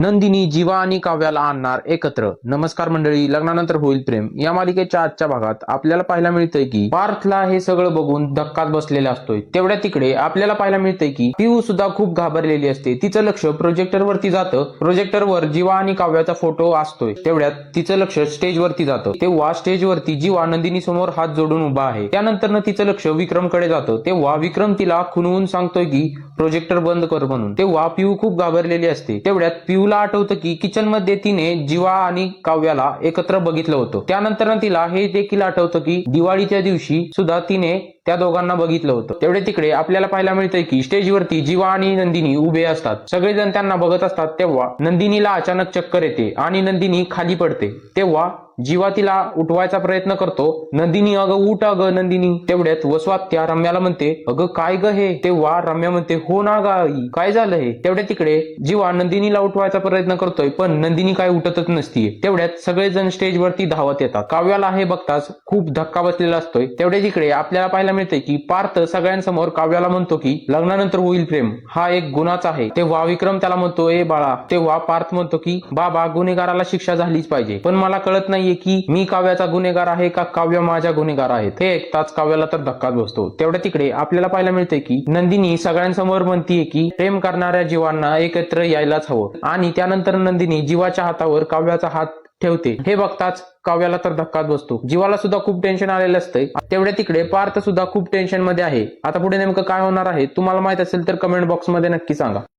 नंदिनी जीवा आणि काव्याला आणणार एकत्र. नमस्कार मंडळी लग्नानंतर होईल प्रेम. या मालिकेच्या आजच्या भागात आपल्याला पाहायला मिळतंय की पार्थला हे सगळं बघून धक्काच बसलेला असतोय. तेवढ्या तिकडे आपल्याला पाहायला मिळतंय की पिऊ सुद्धा खूप घाबरलेली असते. तिचं लक्ष प्रोजेक्टर वरती जातं. प्रोजेक्टरवर जीवा आणि काव्याचा फोटो असतोय. तेवढ्यात तिचं लक्ष स्टेज वरती जातं. तेव्हा स्टेज वरती जीवा नंदिनी समोर हात जोडून उभा आहे. त्यानंतर तिचं लक्ष विक्रमकडे जातं. तेव्हा विक्रम तिला खुनवून सांगतोय की प्रोजेक्टर बंद कर म्हणून. तेव्हा पिऊ खूप घाबरलेली असते. तेवढ्यात पिऊला आठवतं की किचनमध्ये तिने जीवा आणि काव्याला एकत्र बघितलं होतं. त्यानंतर तिला हे देखील आठवतं की दिवाळीच्या दिवशी सुद्धा तिने त्या दोघांना बघितलं होतं. तेवढे तिकडे आपल्याला पाहायला मिळतंय की स्टेजवरती जीवा आणि नंदिनी उभे असतात. सगळेजण त्यांना बघत असतात तेव्हा नंदिनीला अचानक चक्कर येते आणि नंदिनी खाली पडते. तेव्हा जीवा तिला उठवायचा प्रयत्न करतो. नंदिनी अगं उठ अगं नंदिनी. तेवढ्यात वसवात्या रम्याला म्हणते अगं काय ग हे? तेव्हा रम्या म्हणते हो ना ग आई काय झालं हे? तेवढ्या तिकडे जीवा नंदिनीला उठवायचा प्रयत्न करतोय पण नंदिनी काय उठतच नसतीये. तेवढ्यात सगळेजण स्टेजवरती धावत येतात. काव्याला हे बघताच खूप धक्का बसलेला असतोय. तेवढ्या तिकडे आपल्याला पाहायला मिळते की पार्थ सगळ्यांसमोर काव्याला म्हणतो की लग्नानंतर होईल प्रेम. हा एक गुन्हाच आहे. तेव्हा विक्रम त्याला म्हणतो ए बाळा. तेव्हा पार्थ म्हणतो की बाबा गुन्हेगाराला शिक्षा झालीच पाहिजे. पण मला कळत नाहीये की मी काव्याचा गुन्हेगार आहे का काव्य माझ्या गुन्हेगार आहेत? हे ऐकताच काव्याला तर धक्काच बसतो. तेवढ्या तिकडे आपल्याला पाहायला मिळते की नंदिनी सगळ्यांसमोर म्हणतीये की प्रेम करणाऱ्या जीवांना एकत्र यायलाच हवं. आणि त्यानंतर नंदिनी जीवाच्या हातावर काव्याचा हात ठेवते. हे बघताच काव्याला तर धक्काच बसतो. जीवाला सुद्धा खूप टेन्शन आलेलं असतंय. तेवढ्या तिकडे पार्थ सुद्धा खूप टेन्शनमध्ये आहे. आता पुढे नेमकं काय होणार आहे? तुम्हाला माहीत असेल तर कमेंट बॉक्समध्ये नक्की सांगा.